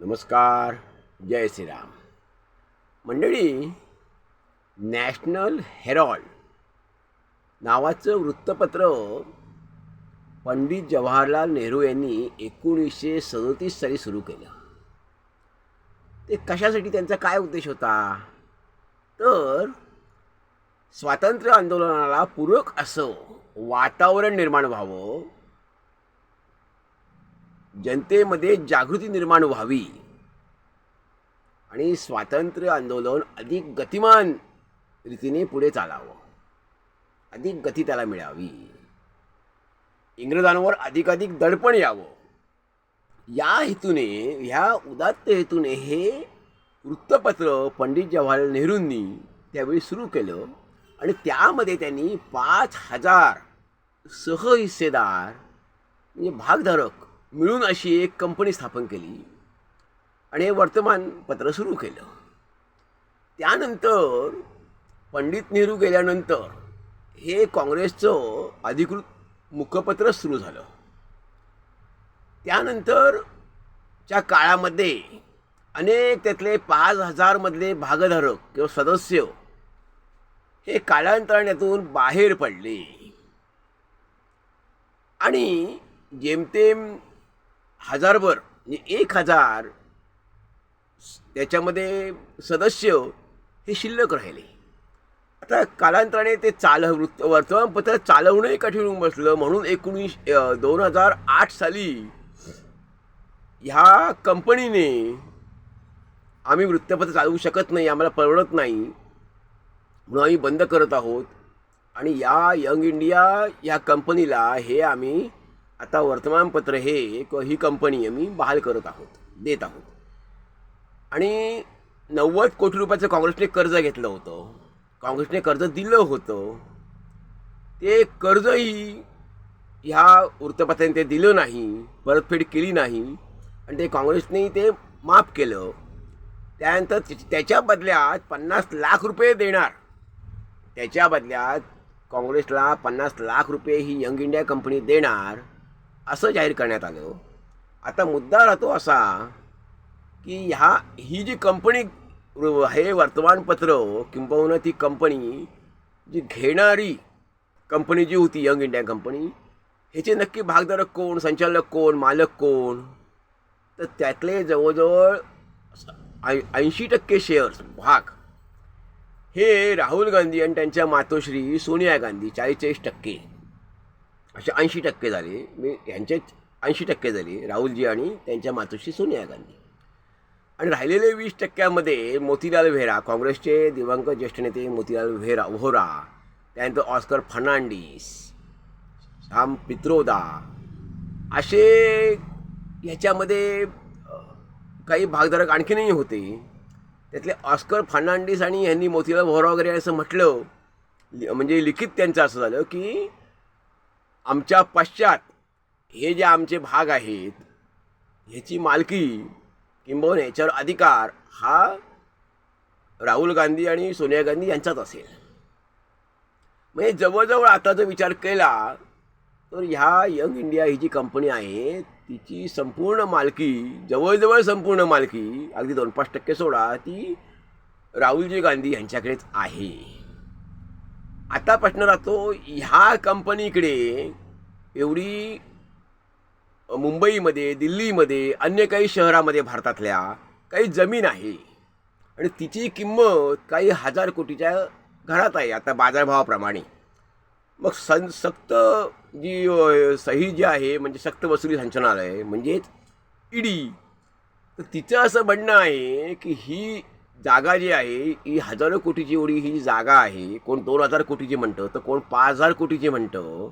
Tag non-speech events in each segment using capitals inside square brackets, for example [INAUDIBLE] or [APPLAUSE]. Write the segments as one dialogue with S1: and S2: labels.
S1: नमस्कार जय श्रीराम. मंडळी national Harold नावाचं वृत्तपत्र पंडित जवाहरलाल नेहरू यांनी एकोणीसशे सदोतीस साली सुरू केलं. ते कशासाठी त्यांचा काय उद्देश होता? तर स्वातंत्र्य आंदोलनाला पूरक असं वातावरण निर्माण व्हावं जनतेमध्ये जागृती निर्माण व्हावी. आणि स्वातंत्र्य आंदोलन अधिक गतिमान रीतीने पुढे चालावं. अधिक गती त्याला मिळावी. इंग्रजांवर अधिकाधिक दडपण यावं. या हेतूने ह्या उदात्त हेतूने हे वृत्तपत्र पंडित जवाहरलाल नेहरूंनी त्यावेळी सुरू केलं आणि त्यामध्ये त्यांनी पाच हजार सहहिस्सेदार म्हणजे भागधारक मिळून अशी एक कंपनी स्थापन केली आणि हे वर्तमानपत्र सुरू केलं. त्यानंतर पंडित नेहरू गेल्यानंतर हे काँग्रेसचं अधिकृत मुखपत्र सुरू झालं. त्यानंतरच्या काळामध्ये अनेक त्यातले पाच हजारमधले भागधारक किंवा सदस्य हे कालांतराण्यातून बाहेर पडले. आणि जेमतेम हजारभर म्हणजे एक हजार त्याच्यामध्ये सदस्य हे शिल्लक राहिले. आता कालांतराने ते चाल वृत्त वर्तमानपत्र चालवणंही कठीण होऊन बसलं. म्हणून एकोणीस दोन हजार आठ साली ह्या कंपनीने आम्ही वृत्तपत्र चालवू शकत नाही आम्हाला परवडत नाही म्हणून आम्ही बंद करत आहोत. आणि या यंग इंडिया या कंपनीला हे आम्ही आता वर्तमानपत्र हे एक ही कंपनी आम्ही बहाल करत आहोत देत आहोत. आणि नव्वद कोटी रुपयाचं काँग्रेसने कर्ज घेतलं होतं. काँग्रेसने कर्ज दिलं होतं. ते कर्जही ह्या वृत्तपत्राने ते दिलं नाही परतफेड केली नाही आणि ते काँग्रेसने ते माफ केलं. त्यानंतर त्याच्या बदल्यात पन्नास लाख रुपये देणार. त्याच्या बदल्यात काँग्रेसला पन्नास लाख रुपये ही यंग इंडिया कंपनी देणार. असं जाहीर करण्यात आलं हो. आता मुद्दा राहतो असा की ह्या ही जी कंपनी हे वर्तमानपत्र हो, किंबहुना ती कंपनी जी घेणारी कंपनी जी होती यंग इंडिया कंपनी ह्याचे नक्की भागधारक कोण संचालक कोण मालक कोण? तर त्यातले जवळजवळ ऐंशी टक्के शेअर्स भाग हे राहुल गांधी आणि त्यांच्या मातोश्री सोनिया गांधी चाळीचाळीस चाळीस टक्के. असे ऐंशी टक्के झाले. मी ह्यांचे ऐंशी टक्के झाले राहुलजी आणि त्यांच्या मातोश्री सोनिया गांधी. आणि राहिलेले वीस टक्क्यामध्ये मोतीलाल व्हेरा काँग्रेसचे दिवंगत ज्येष्ठ नेते मोतीलाल व्हेरा व्होरा त्यानंतर ऑस्कर फर्नांडिस श्याम पित्रोदा असे ह्याच्यामध्ये काही भागधारक आणखीनही होते. त्यातले ऑस्कर फर्नांडिस आणि यांनी मोतीलाल व्होरा वगैरे असं म्हटलं लि- म्हणजे लिखित त्यांचं असं झालं की आमच्या पश्चात हे जे आमचे भाग आहेत ह्याची मालकी किंबहुना याच्यावर अधिकार हा राहुल गांधी आणि सोनिया गांधी यांचाच असेल. म्हणजे जवळजवळ आता जर विचार केला तर ह्या यंग इंडिया ही जी कंपनी आहे तिची संपूर्ण मालकी जवळजवळ संपूर्ण मालकी अगदी दोन पाच टक्के सोडा ती राहुलजी गांधी यांच्याकडेच आहे. आता प्रश्न राहतो ह्या कंपनीकडे एवढी मुंबईमध्ये दिल्लीमध्ये अन्य काही शहरामध्ये भारतातल्या काही जमीन आहे. आणि तिची किंमत काही हजार कोटीच्या घरात आहे आता बाजारभावाप्रमाणे. मग सं सक्त जी सही जी आहे म्हणजे सक्त वसुली संचालनालय म्हणजेच ईडी. तर तिचं असं म्हणणं आहे की ही जागा जी आहे ही हजारो कोटीची एवढी ही जागा आहे कोण दोन हजार कोटीची म्हणतं तर कोण पाच हजार कोटीची म्हणतं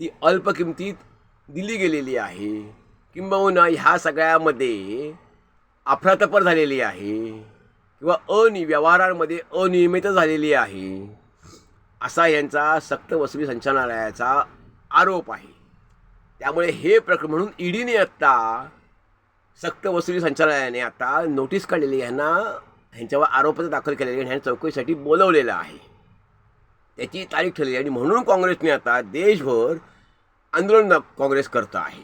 S1: ती अल्प किमतीत दिली गेलेली आहे. किंबहुना ह्या सगळ्यामध्ये अफरातफर झालेली आहे किंवा अनि व्यवहारांमध्ये अनियमित झालेली आहे असा यांचा सक्त वसुली संचालनालयाचा आरोप आहे. त्यामुळे हे प्रकरण म्हणून ईडीने आत्ता सक्त वसुली संचालनालयाने आता नोटीस काढलेली यांना ह्यांना ह्यांच्यावर आरोपपत्र दाखल केलेले आणि ह्यांना चौकशीसाठी बोलवलेलं आहे. त्याची तारीख ठरली आणि म्हणून काँग्रेसने आता देशभर आंदोलन काँग्रेस करतं आहे.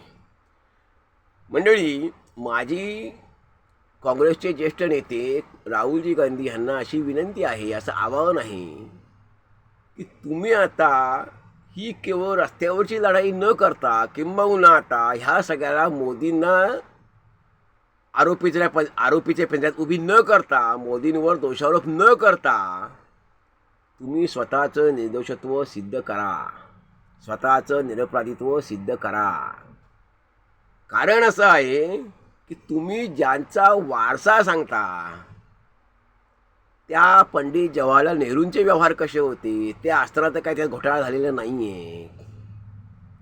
S1: मंडळी माझी काँग्रेसचे ज्येष्ठ नेते राहुलजी गांधी यांना अशी विनंती आहे असं आवाहन आहे की तुम्ही आता ही केवळ रस्त्यावरची लढाई न करता किंबहुना आता ह्या सगळ्याला मोदींना आरोपीच्या प आरोपीच्या पंचायत उभी न करता मोदींवर दोषारोप न करता तुम्ही स्वतःचं निर्दोषत्व सिद्ध करा. स्वतःचं निरपराधित्व सिद्ध करा. कारण असं आहे की तुम्ही ज्यांचा वारसा सांगता त्या पंडित जवाहरलाल नेहरूंचे व्यवहार कसे होते? ते असताना तर काय त्यात घोटाळा झालेला नाही आहे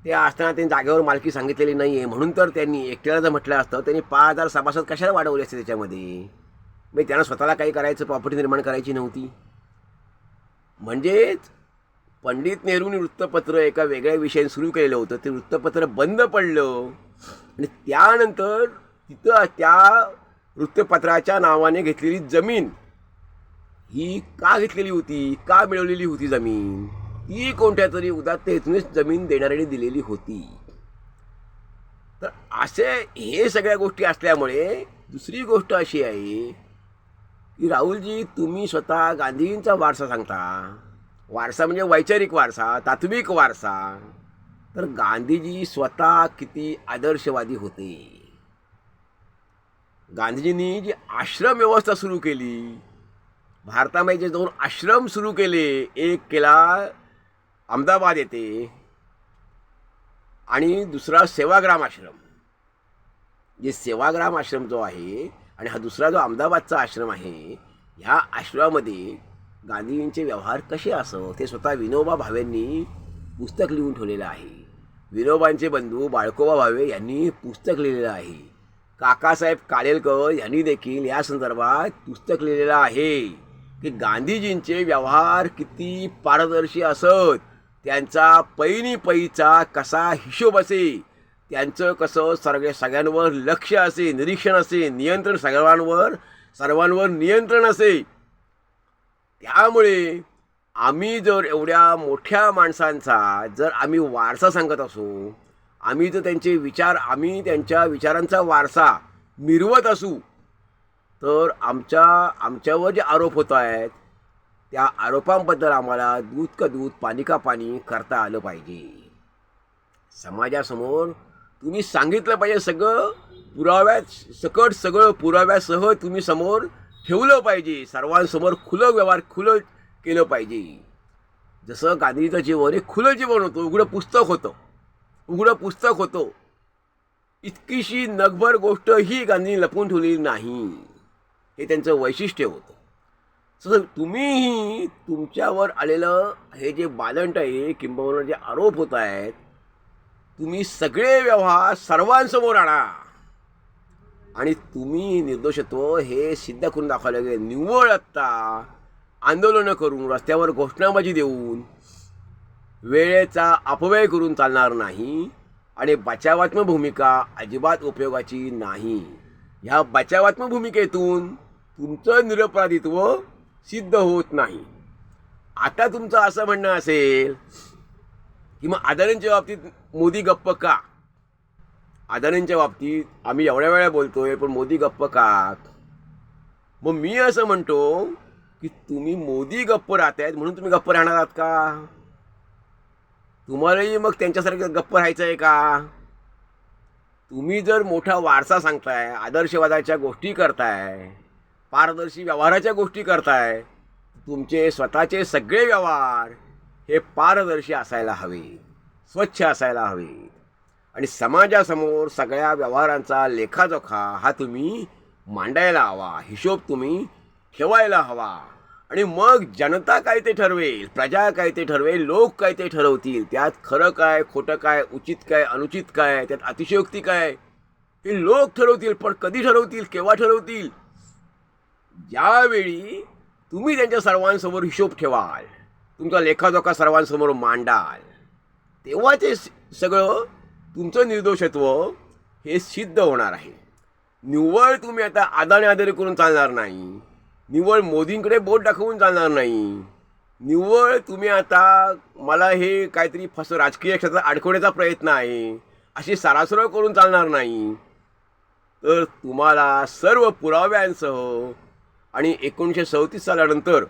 S1: ते असताना त्यांनी जागेवर मालकी सांगितलेली नाही आहे म्हणून तर त्यांनी एकट्याला जर म्हटलं असतं त्यांनी पाच हजार सभासद कशाला वाढवले असते त्याच्यामध्ये? मग त्यांना स्वतःला काही करायचं प्रॉपर्टी निर्माण करायची नव्हती. म्हणजेच पंडित नेहरूंनी वृत्तपत्र एका वेगळ्या विषयाने सुरू केलेलं होतं. ते वृत्तपत्र बंद पडलं आणि त्यानंतर तिथं त्या वृत्तपत्राच्या नावाने घेतलेली जमीन ही का घेतलेली होती? का मिळवलेली होती जमीन? ही कोणत्या तरी उदात्त हेतूनच जमीन देणाऱ्याने दिलेली होती. तर असे हे सगळ्या गोष्टी असल्यामुळे दुसरी गोष्ट अशी आहे की राहुलजी तुम्ही स्वतः गांधीजींचा वारसा सांगता. वारसा म्हणजे वैचारिक वारसा तात्विक वारसा. तर गांधीजी स्वतः किती आदर्शवादी होते. गांधीजींनी जी आश्रम व्यवस्था सुरू केली भारतामध्ये जे दोन आश्रम सुरू केले एक केला अहमदाबाद येते आणि दुसरा सेवाग्राम आश्रम. जे सेवाग्राम आश्रम जो आहे आणि हा दुसरा जो अहमदाबादचा आश्रम आहे ह्या आश्रमामध्ये गांधीजींचे व्यवहार कसे असत ते स्वतः विनोबा भावेंनी पुस्तक लिहून ठेवलेलं आहे. विनोबांचे बंधू बाळकोबा भावे यांनी पुस्तक लिहिलेलं आहे. काकासाहेब कालेलकर यांनी देखील या संदर्भात पुस्तक लिहिलेलं आहे की गांधीजींचे व्यवहार किती पारदर्शी असत. त्यांचा पैनी पैचा कसा हिशोब असे? त्यांचं कसं सर्व सगळ्यांवर लक्ष असे निरीक्षण असे नियंत्रण सर्वांवर सर्वांवर नियंत्रण असे? त्यामुळे आम्ही जर एवढ्या मोठ्या माणसांचा जर आम्ही वारसा सांगत असू आम्ही जर त्यांचे विचार आम्ही त्यांच्या विचारांचा वारसा मिरवत असू तर आमच्या आमच्यावर जे आरोप होत आहेत त्या आरोपांबद्दल आम्हाला दूध का दूध पाणी का पाणी करता आलं पाहिजे. समाजासमोर तुम्ही सांगितलं पाहिजे सगळं पुराव्यात सकट सगळं पुराव्यासह तुम्ही समोर ठेवलं पाहिजे. सर्वांसमोर खुलं व्यवहार खुलं केलं पाहिजे. जसं गांधीचं जीवन हे खुलं जीवन होतं उघडं पुस्तक होतं. उघडं पुस्तक होतं. इतकीशी नगभर गोष्ट ही गांधींनी लपून ठेवलेली नाही. हे त्यांचं वैशिष्ट्य होतं. तसं तुम्हीही तुमच्यावर आलेलं हे जे बालंट आहे किंबहुना जे आरोप होत आहेत तुम्ही सगळे व्यवहार सर्वांसमोर आणा. आणि तुम्ही निर्दोषत्व हे सिद्ध करून दाखवलं गेलं. निव्वळ आत्ता आंदोलनं करून रस्त्यावर घोषणाबाजी देऊन वेळेचा अपव्यय करून चालणार नाही आणि बचावात्मक भूमिका अजिबात उपयोगाची नाही. ह्या बचावात्मक भूमिकेतून तुमचं निरपराधित्व सिद्ध होत नाही. आता तुमचं असं म्हणणं असेल की मग अदानींच्या बाबतीत मोदी गप्प का? अदानींच्या बाबतीत आम्ही एवढ्या वेळा बोलतोय पण मोदी गप्प का? मग मी असं म्हणतो की तुम्ही मोदी गप्प राहतायत म्हणून तुम्ही गप्प राहणार आहात का? तुम्हालाही मग त्यांच्यासारखं गप्प राहायचं आहे का? तुम्ही जर मोठा वारसा सांगताय आदर्शवादाच्या गोष्टी करताय पारदर्शी व्यवहाराच्या गोष्टी करताय. तुमचे स्वतःचे सगळे व्यवहार हे पारदर्शी असायला हवे स्वच्छ असायला हवे. आणि समाजासमोर सगळ्या व्यवहारांचा लेखाजोखा हा तुम्ही मांडायला हवा हिशोब तुम्ही ठेवायला हवा. आणि मग जनता काय ते ठरवेल प्रजा काय ते ठरवेल लोक काय ते ठरवतील त्यात खरं काय खोटं काय उचित काय अनुचित काय त्यात अतिशयोक्ती काय हे लोक ठरवतील पण कधी ठरवतील केव्हा ठरवतील ज्यावेळी तुम्ही त्यांच्या सर्वांसमोर हिशोब ठेवाल. तुमचा लेखाजोखा सर्वांसमोर मांडाल. तेव्हा ते सगळं तुमचं निर्दोषत्व हे सिद्ध होणार आहे. निव्वळ तुम्ही आता आदाने आदर करून चालणार नाही. निव्वळ मोदींकडे बोट दाखवून चालणार नाही. निव्वळ तुम्ही आता मला हे काहीतरी फस राजकीय क्षेत्रात अडकवण्याचा प्रयत्न आहे. अशी सारासरळ करून चालणार नाही. तर तुम्हाला सर्व पुराव्यांसह आणि एकोणीसशे चौतीस सालानंतर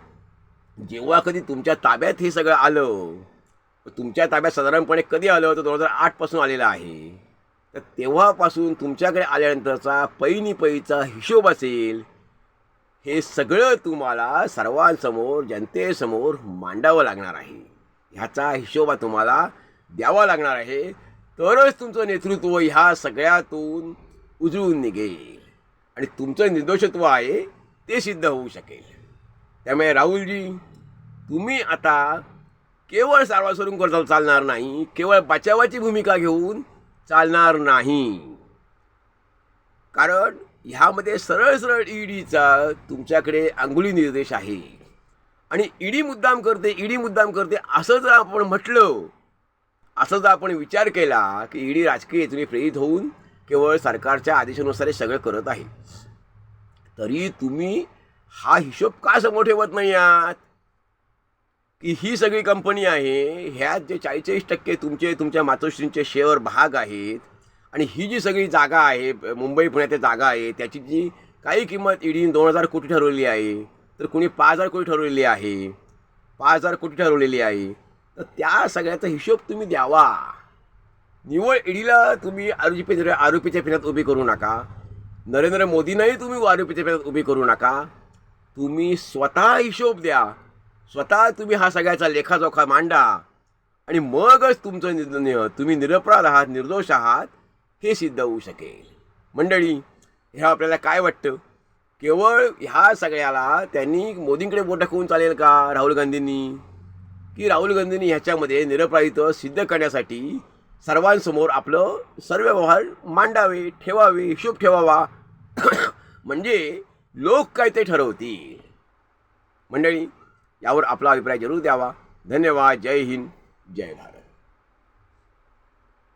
S1: जेव्हा कधी तुमच्या ताब्यात हे सगळं आलं तुमच्या ताब्यात साधारणपणे कधी आलं तर दोन हजार आठपासून आलेलं आहे. तर तेव्हापासून तुमच्याकडे आल्यानंतरचा पैनी पैचा हिशोब असेल हे सगळं तुम्हाला सर्वांसमोर जनतेसमोर मांडावं लागणार आहे. ह्याचा हिशोबा तुम्हाला द्यावा लागणार आहे. तरच तुमचं नेतृत्व ह्या सगळ्यातून उजळून निघेल. आणि तुमचं निर्दोषत्व आहे ते सिद्ध होऊ शकेल. त्यामुळे राहुलजी तुम्ही आता केवळ सारवासरून करता चालणार नाही केवळ बचावाची भूमिका घेऊन चालणार नाही. कारण ह्यामध्ये सरळ सरळ ईडीचा तुमच्याकडे अंगुली निर्देश आहे. आणि ईडी मुद्दाम करते ईडी मुद्दाम करते असं जर आपण म्हटलं असं जर आपण विचार केला की ईडी राजकीय हेतूने प्रेरित होऊन केवळ सरकारच्या आदेशानुसार हे सगळं करत आहे. तरी तुम्ही हा हिशोब का समोर ठेवत नाही आहात? की ही सगळी कंपनी आहे ह्यात जे चाळीस टक्के तुमचे तुमच्या मातोश्रींचे शेअर भाग आहेत आणि ही जी सगळी जागा आहे मुंबई पुण्यातील जागा आहे त्याची जी काही किंमत ईडीने दोन हजार कोटी ठरवलेली आहे तर कुणी पाच हजार कोटी ठरवलेली आहे पाच हजार कोटी ठरवलेली आहे तर त्या सगळ्याचा हिशोब तुम्ही द्यावा. निवळ ईडीला तुम्ही आरोपी आरोपीच्या फिरत उभी करू नका. नरेंद्र मोदींनाही तुम्ही आरोपीच्या उभी करू नका. तुम्ही स्वतः हिशोब द्या. स्वतः तुम्ही हा सगळ्याचा लेखाजोखा मांडा. आणि मगच तुमचं निर्णय तुम्ही निरपराध आहात निर्दोष आहात हे सिद्ध होऊ शकेल. मंडळी हे आपल्याला काय वाटतं? केवळ ह्या सगळ्याला त्यांनी मोदींकडे बोट दाखवून चालेल का राहुल गांधींनी? की राहुल गांधींनी ह्याच्यामध्ये निरपराधित्व सिद्ध करण्यासाठी सर्वांसमोर आपलं सर्व व्यवहार मांडावे ठेवावे हिशोब ठेवावा. [COUGHS] म्हणजे लोक काय ते ठरवतील. मंडळी यावर आपला अभिप्राय जरूर द्यावा. धन्यवाद. जय हिंद. जय भारत.